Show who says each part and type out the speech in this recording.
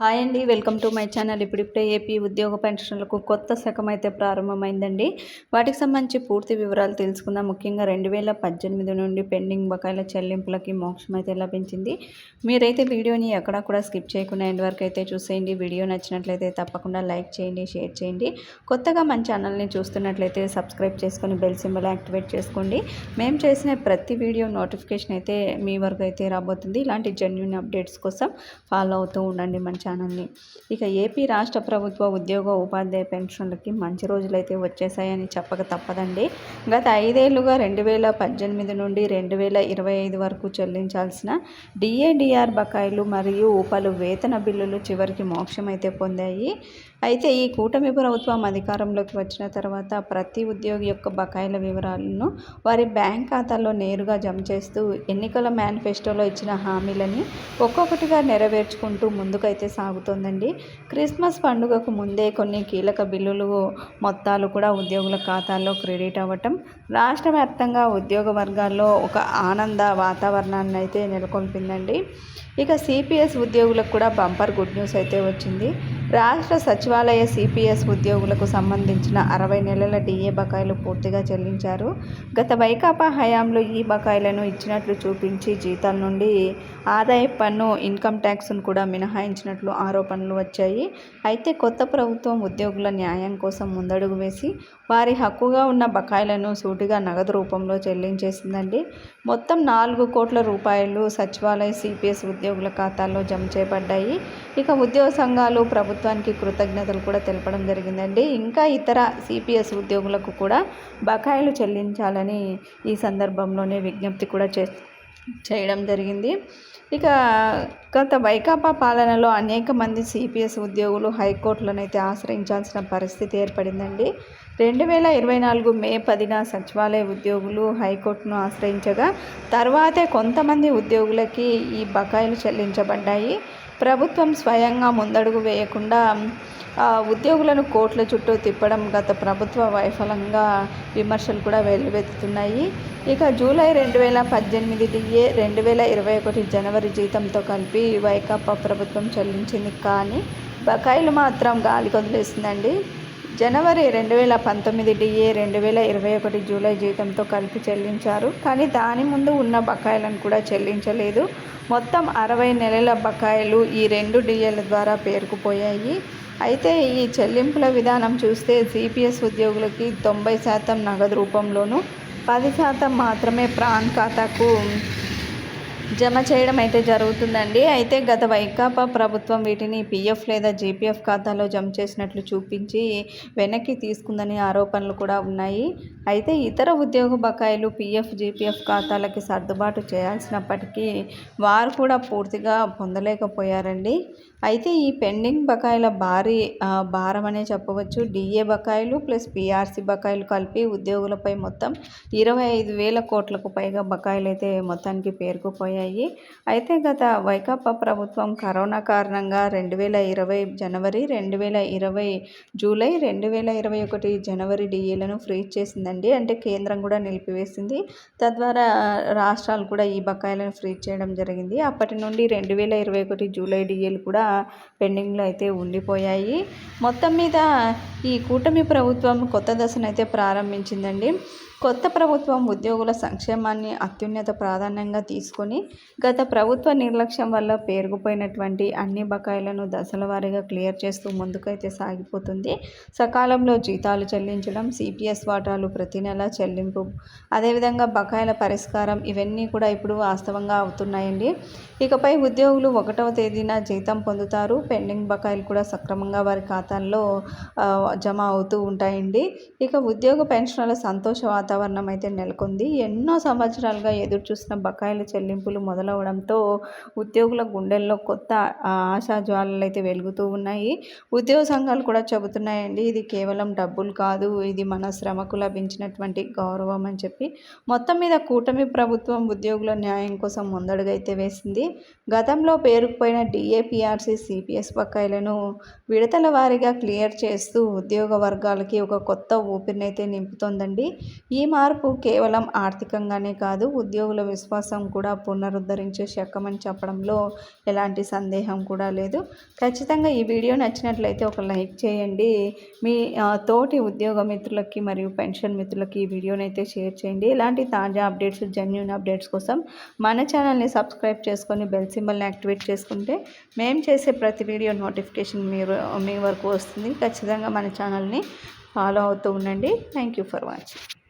Speaker 1: Hi అండి welcome to my channel. ఇప్పుడిప్పుడే AP ఉద్యోగ పెన్షన్లకు కొత్త శకం అయితే ప్రారంభమైందండి. వాటికి సంబంధించి పూర్తి వివరాలు తెలుసుకుందాం. ముఖ్యంగా రెండు వేల పద్దెనిమిది నుండి పెండింగ్ బకాయిల చెల్లింపులకి మోక్షం అయితే లభించింది. మీరైతే వీడియోని ఎక్కడా కూడా స్కిప్ చేయకుండా ఎండ్ వరకు అయితే చూసేయండి. వీడియో నచ్చినట్లయితే తప్పకుండా లైక్ చేయండి షేర్ చేయండి. కొత్తగా మన ఛానల్ని చూస్తున్నట్లయితే సబ్స్క్రైబ్ చేసుకొని బెల్ సింబల్ యాక్టివేట్ చేసుకోండి. మేము చేసిన ప్రతి వీడియో నోటిఫికేషన్ అయితే మీ వరకు అయితే రాబోతుంది. ఇలాంటి జెన్యున్ అప్డేట్స్ కోసం ఫాలో అవుతూ ఉండండి మన ఛానల్ని. ఇక ఏపీ రాష్ట్ర ప్రభుత్వ ఉద్యోగ ఉపాధ్యాయ పెన్షన్లకి మంచి రోజులైతే వచ్చేసాయని చెప్పక తప్పదండి. గత ఐదేళ్ళుగా రెండు వేల పద్దెనిమిది నుండి రెండు వేల ఇరవై ఐదు వరకు చెల్లించాల్సిన డిఏడిఆర్ బకాయిలు మరియు పలు వేతన బిల్లులు చివరికి మోక్షమైతే పొందాయి. అయితే ఈ కూటమి ప్రభుత్వం అధికారంలోకి వచ్చిన తర్వాత ప్రతి ఉద్యోగి యొక్క బకాయిల వివరాలను వారి బ్యాంక్ ఖాతాల్లో నేరుగా జమ చేస్తూ ఎన్నికల మేనిఫెస్టోలో ఇచ్చిన హామీలని ఒక్కొక్కటిగా నెరవేర్చుకుంటూ ముందుకైతే సాగుతోందండి. క్రిస్మస్ పండుగకు ముందే కొన్ని కీలక బిల్లులు మొత్తాలు కూడా ఉద్యోగుల ఖాతాల్లో క్రెడిట్ అవ్వటం రాష్ట్ర వ్యాప్తంగా ఉద్యోగ వర్గాల్లో ఒక ఆనంద వాతావరణాన్ని అయితే నెలకొల్పిందండి. ఇక సిపిఎస్ ఉద్యోగులకు కూడా బంపర్ గుడ్ న్యూస్ అయితే వచ్చింది. రాష్ట్ర సచివాలయ సిపిఎస్ ఉద్యోగులకు సంబంధించిన అరవై నెలల డిఏ బకాయిలు పూర్తిగా చెల్లించారు. గత వైకాపా హయాంలో ఈ బకాయిలను ఇచ్చినట్లు చూపించి జీతాల నుండి ఆదాయ పన్ను ఇన్కమ్ ట్యాక్స్ను కూడా మినహాయించినట్లు ఆరోపణలు వచ్చాయి. అయితే కొత్త ప్రభుత్వం ఉద్యోగుల న్యాయం కోసం ముందడుగు వేసి వారి హక్కుగా ఉన్న బకాయిలను సూటిగా నగదు రూపంలో చెల్లించేసిందండి. మొత్తం నాలుగు కోట్ల రూపాయలు సచివాలయ సిపిఎస్ ఉద్యోగుల ఖాతాల్లో జమ చేయబడ్డాయి. ఇక ఉద్యోగ సంఘాలు ప్రభుత్వానికి కృతజ్ఞతలు కూడా తెలపడం జరిగిందండి. ఇంకా ఇతర సిపిఎస్ ఉద్యోగులకు కూడా బకాయిలు చెల్లించాలని ఈ సందర్భంలోనే విజ్ఞప్తి కూడా చే చేయడం జరిగింది. ఇక గత వైకాపా పాలనలో అనేక మంది సిపిఎస్ ఉద్యోగులు హైకోర్టులను అయితే ఆశ్రయించాల్సిన పరిస్థితి ఏర్పడిందండి. రెండు వేల ఇరవై నాలుగు మే పదిన సచివాలయ ఉద్యోగులు హైకోర్టును ఆశ్రయించగా తర్వాతే కొంతమంది ఉద్యోగులకి ఈ బకాయిలు చెల్లించబడ్డాయి. ప్రభుత్వం స్వయంగా ముందడుగు వేయకుండా ఉద్యోగులను కోట్ల చుట్టూ తిప్పడం గత ప్రభుత్వ వైఫల్యంగా విమర్శలు కూడా వెల్లువెత్తుతున్నాయి. ఇక జూలై రెండు వేల పద్దెనిమిది డిఏ రెండు వేల ఇరవై ఒకటి జనవరి జీతంతో కలిపి వైకాపా ప్రభుత్వం చెల్లించింది కానీ బకాయిలు మాత్రం గాలి కొదిలేసిందండి. జనవరి రెండు వేల పంతొమ్మిది డిఏ రెండు వేల ఇరవై ఒకటి జూలై జీతంతో కలిపి చెల్లించారు. కానీ దాని ముందు ఉన్న బకాయిలను కూడా చెల్లించలేదు. మొత్తం అరవై నెలల బకాయిలు ఈ రెండు డిఏల ద్వారా పేరుకుపోయాయి. అయితే ఈ చెల్లింపుల విధానం చూస్తే సిపిఎస్ ఉద్యోగులకి తొంభై శాతం నగదు రూపంలోనూ పది శాతం మాత్రమే ప్రాన్ ఖాతాకు జమ చేయడం అయితే జరుగుతుందండి. అయితే గత వైకాపా ప్రభుత్వం వీటిని పీఎఫ్ లేదా జీపీఎఫ్ ఖాతాలో జమ చేసినట్లు చూపించి వెనక్కి తీసుకుందని ఆరోపణలు కూడా ఉన్నాయి. అయితే ఇతర ఉద్యోగ బకాయిలు పీఎఫ్ జీపీఎఫ్ ఖాతాలకి సర్దుబాటు చేయాల్సినప్పటికీ వారు కూడా పూర్తిగా పొందలేకపోయారండి. అయితే ఈ పెండింగ్ బకాయిల భారీ భారం అనే చెప్పవచ్చు. డిఏ బకాయిలు ప్లస్ పిఆర్సీ బకాయిలు కలిపి ఉద్యోగులపై మొత్తం ఇరవై ఐదు వేల కోట్లకు పైగా బకాయిలు అయితే మొత్తానికి పేరుకుపోయాయి. అయితే గత వైకాపా ప్రభుత్వం కరోనా కారణంగా రెండు వేల ఇరవై జనవరి రెండు వేల ఇరవై జూలై రెండు వేల ఇరవై ఒకటి జనవరి డిఏలను ఫ్రీజ్ చేసిందండి. అంటే కేంద్రం కూడా నిలిపివేసింది. తద్వారా రాష్ట్రాలు కూడా ఈ బకాయిలను ఫ్రీజ్ చేయడం జరిగింది. అప్పటి నుండి రెండు వేల ఇరవై ఒకటి జూలై డిఏలు కూడా పెండింగ్లో అయితే ఉండిపోయాయి. మొత్తం మీద ఈ కూటమి ప్రభుత్వం కొత్త దశను అయితే ప్రారంభించిందండి. కొత్త ప్రభుత్వం ఉద్యోగుల సంక్షేమాన్ని అత్యున్నత ప్రాధాన్యంగా తీసుకొని గత ప్రభుత్వ నిర్లక్ష్యం వల్ల పేరుకుపోయినటువంటి అన్ని బకాయిలను దశల వారీగా క్లియర్ చేస్తూ ముందుకైతే సాగిపోతుంది. సకాలంలో జీతాలు చెల్లించడం సిపిఎస్ వాటాలు ప్రతి నెల చెల్లింపు అదేవిధంగా బకాయిల పరిష్కారం ఇవన్నీ కూడా ఇప్పుడు వాస్తవంగా అవుతున్నాయండి. ఇకపై ఉద్యోగులు ఒకటవ తేదీన జీతం పొందుతారు. పెండింగ్ బకాయిలు కూడా సక్రమంగా వారి ఖాతాల్లో జమ అవుతూ ఉంటాయండి. ఇక ఉద్యోగ పెన్షన్ల సంతోష వాతావరణం అయితే నెలకొంది. ఎన్నో సంవత్సరాలుగా ఎదురు చూసిన బకాయిల చెల్లింపులు మొదలవడంతో ఉద్యోగుల గుండెల్లో కొత్త ఆశా జ్వాలలు అయితే వెలుగుతూ ఉన్నాయి. ఉద్యోగ సంఘాలు కూడా చెబుతున్నాయండి ఇది కేవలం డబ్బులు కాదు ఇది మన శ్రమకు లభించినటువంటి గౌరవం అని చెప్పి. మొత్తం మీద కూటమి ప్రభుత్వం ఉద్యోగుల న్యాయం కోసం ముందడుగైతే వేసింది. గతంలో పేరుకుపోయిన డిఏపిఆర్సీ సిపిఎస్ బకాయిలను విడతల వారీగా క్లియర్ చేస్తూ ఉద్యోగ వర్గాలకి ఒక కొత్త ఊపిరినైతే నింపుతోందండి. ఈ మార్పు కేవలం ఆర్థికంగానే కాదు ఉద్యోగుల విశ్వాసం కూడా పునరుద్ధరించే శకమని చెప్పడంలో ఎలాంటి సందేహం కూడా లేదు. ఖచ్చితంగా ఈ వీడియో నచ్చినట్లయితే ఒక లైక్ చేయండి. మీ తోటి ఉద్యోగ మిత్రులకి మరియు పెన్షన్ మిత్రులకి ఈ వీడియోని అయితే షేర్ చేయండి. ఇలాంటి తాజా అప్డేట్స్ జెన్యున్ అప్డేట్స్ కోసం మన ఛానల్ని సబ్స్క్రైబ్ చేసుకొని బెల్ సింబల్ని యాక్టివేట్ చేసుకుంటే మేము చేసే ప్రతి వీడియో నోటిఫికేషన్ మీరు మీ వరకు వస్తుంది. ఖచ్చితంగా మన ఛానల్ని ఫాలో అవుతూ ఉండండి. Thank you for watching.